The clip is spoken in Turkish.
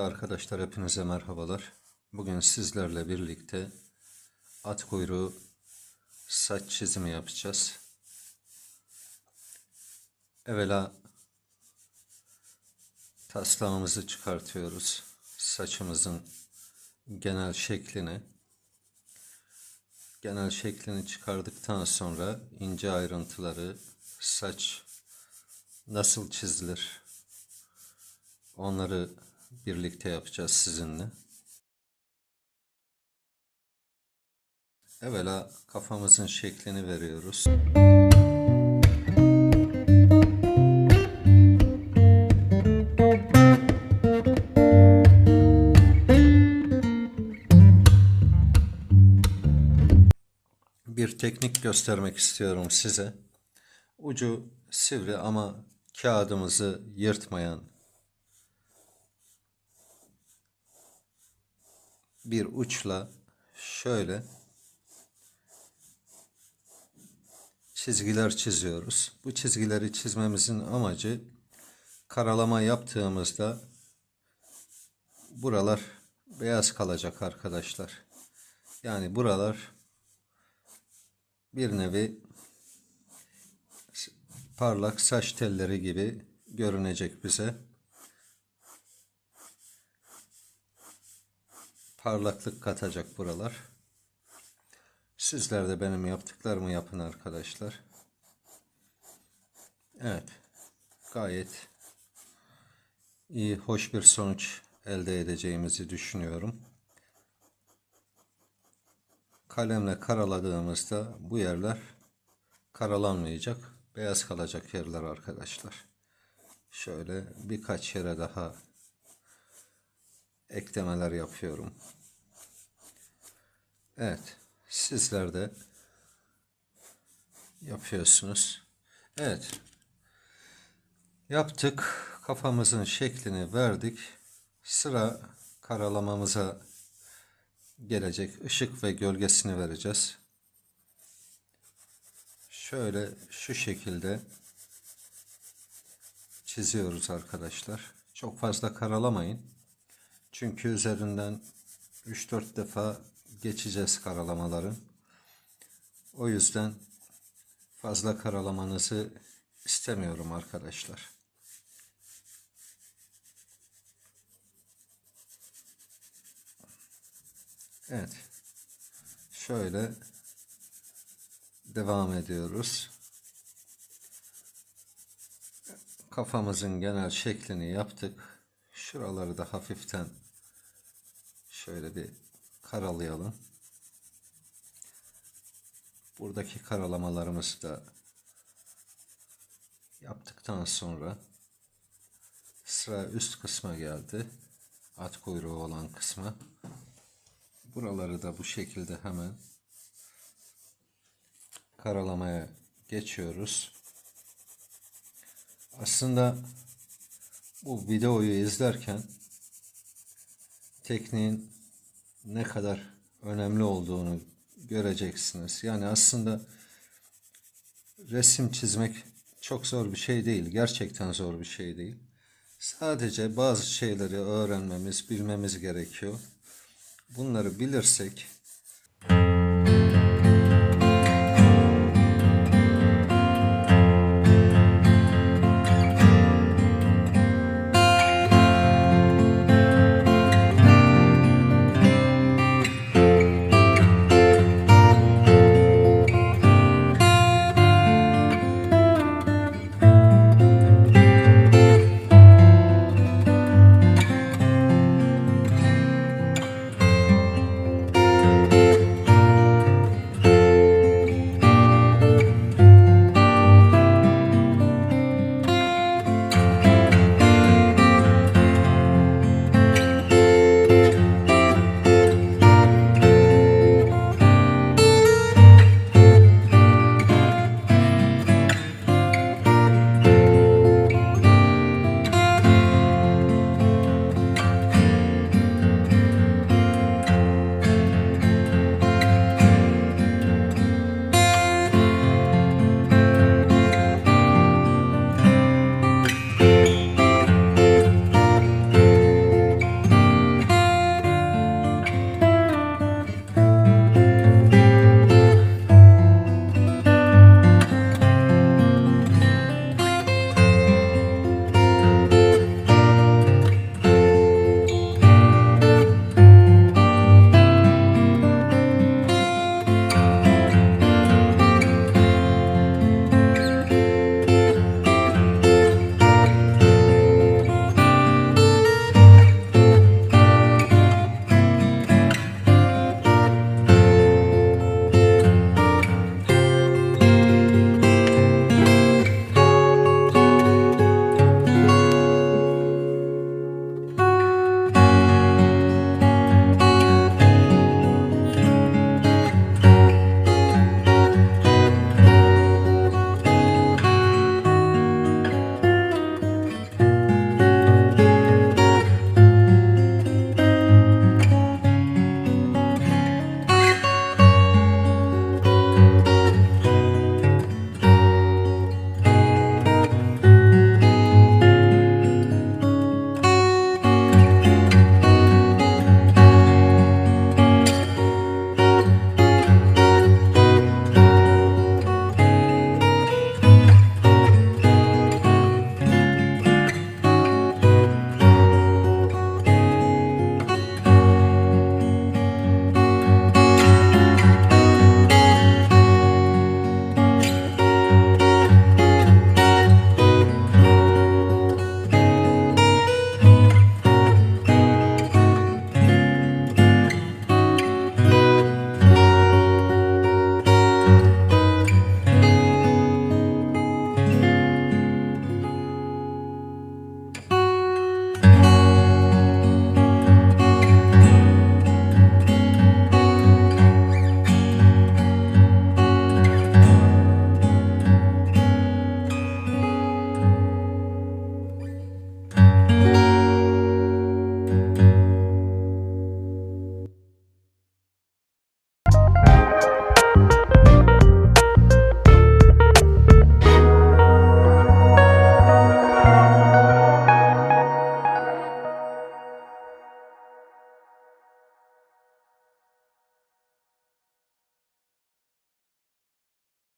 Arkadaşlar hepinize merhabalar. Bugün sizlerle birlikte at kuyruğu saç çizimi yapacağız. Evvela taslağımızı çıkartıyoruz. Saçımızın genel şeklini. Genel şeklini çıkardıktan sonra ince ayrıntıları saç nasıl çizilir Onları birlikte yapacağız sizinle. Evvela kafamızın şeklini veriyoruz. Bir teknik göstermek istiyorum size. Ucu sivri ama kağıdımızı yırtmayan bir uçla şöyle çizgiler çiziyoruz. Bu çizgileri çizmemizin amacı karalama yaptığımızda buralar beyaz kalacak arkadaşlar. Yani buralar bir nevi parlak saç telleri gibi görünecek bize. Parlaklık katacak buralar. Sizler de benim yaptıklarımı yapın arkadaşlar. Evet. Gayet iyi, hoş bir sonuç elde edeceğimizi düşünüyorum. Kalemle karaladığımızda bu yerler karalanmayacak, beyaz kalacak yerler arkadaşlar. Şöyle birkaç yere daha eklemeler yapıyorum. Evet, sizler de yapıyorsunuz. Evet, yaptık. Kafamızın şeklini verdik. Sıra karalamamıza gelecek ışık ve gölgesini vereceğiz. Şöyle şu şekilde çiziyoruz arkadaşlar. Çok fazla karalamayın. Çünkü üzerinden 3-4 defa geçeceğiz karalamaların. O yüzden fazla karalamanızı istemiyorum arkadaşlar. Evet. Şöyle devam ediyoruz. Kafamızın genel şeklini yaptık. Şuraları da hafiften şöyle bir karalayalım. Buradaki karalamalarımızı da yaptıktan sonra sıra üst kısma geldi. At kuyruğu olan kısma. Buraları da bu şekilde hemen karalamaya geçiyoruz. Aslında bu videoyu izlerken tekniğin ne kadar önemli olduğunu göreceksiniz. Yani aslında resim çizmek çok zor bir şey değil. Gerçekten zor bir şey değil. Sadece bazı şeyleri öğrenmemiz, bilmemiz gerekiyor. Bunları bilirsek